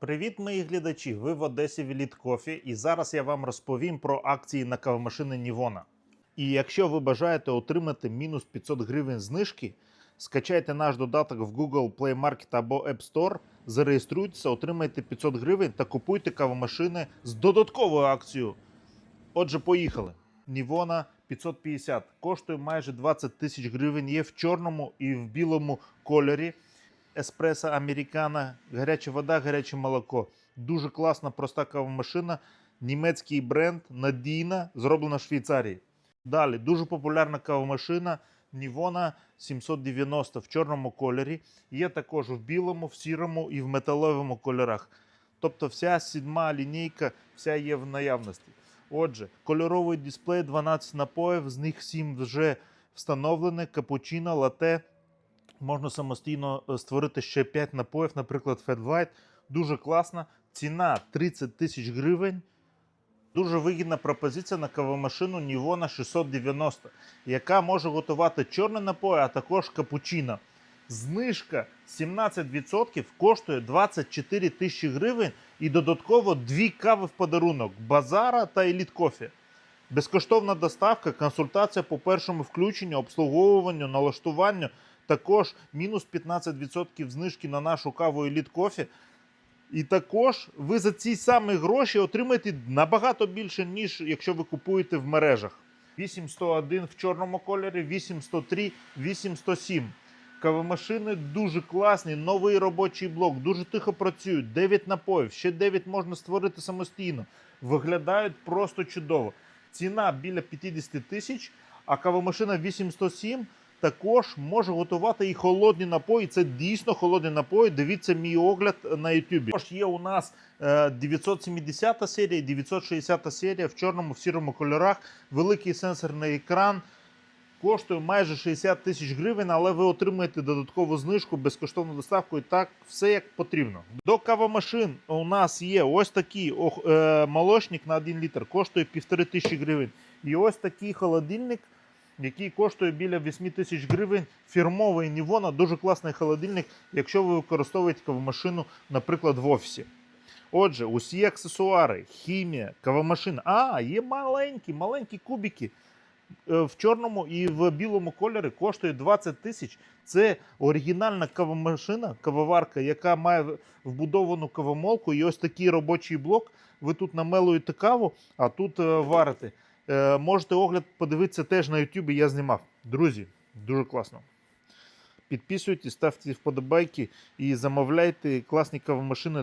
Привіт, мої глядачі! Ви в Одесі Віліт Кофі, і зараз я вам розповім про акції на кавомашини Нівона. І якщо ви бажаєте отримати мінус 500 гривень знижки, скачайте наш додаток в Google Play Market або App Store, зареєструйтеся, отримайте 500 гривень та купуйте кавомашини з додатковою акцією. Отже, поїхали. Нівона 550 коштує майже 20 тисяч гривень. Є в чорному і в білому кольорі. Еспресо американо, гаряча вода, гаряче молоко. Дуже класна, проста кавомашина. Німецький бренд, надійна, зроблена в Швейцарії. Далі дуже популярна кавомашина Нівона 790 в чорному кольорі. Є також в білому, в сірому і в металевому кольорах. Тобто вся сідьма лінійка, вся є в наявності. Отже, кольоровий дисплей 12 напоїв, з них 7 вже встановлені, капучино, лате. Можна самостійно е, створити ще 5 напоїв, наприклад, Fat White. Дуже класна. Ціна 30 тисяч гривень. Дуже вигідна пропозиція на кавомашину Нівона 690, яка може готувати чорний напої, а також капучино. Знижка 17% коштує 24 тисячі гривень і додатково дві кави в подарунок Базара та Еліт Кофі. Безкоштовна доставка, консультація по першому включенню, обслуговуванню, налаштуванню. Також мінус 15% знижки на нашу каву Еліт Кофі. І також ви за ці самі гроші отримаєте набагато більше, ніж якщо ви купуєте в мережах. 8101 в чорному кольорі, 8103, 8107. Кавомашини дуже класні, новий робочий блок, дуже тихо працюють, 9 напоїв, ще 9 можна створити самостійно. Виглядають просто чудово. Ціна біля 50 тисяч, а кавомашина 8107 також може готувати і холодні напої. Це дійсно холодні напої. Дивіться мій огляд на YouTube. Також є у нас е, 970 серія, 960 серія в чорному, в сірому кольорах. Великий сенсорний екран. Коштує майже 60 тисяч гривень, але ви отримаєте додаткову знижку, безкоштовну доставку і так все як потрібно. До кавомашин у нас є ось такий е, молочник на 1 літр, коштує півтори тисячі гривень. І ось такий холодильник, який коштує біля 8 тисяч гривень. Фірмовий Нівона, дуже класний холодильник, якщо ви використовуєте кавомашину, наприклад, в офісі. Отже, усі аксесуари, хімія, кавомашина. А, є маленькі, маленькі кубики. Е, В чорному і в білому кольорі коштує 20 тисяч. Це оригінальна кавомашина, кавоварка, яка має вбудовану кавомолку. І ось такий робочий блок. Ви тут намелуєте каву, а тут е, варите. Е, Можете огляд подивитися теж на YouTube, я знімав. Друзі, дуже класно. Підписуйтесь, ставте вподобайки і замовляйте класні кавомашини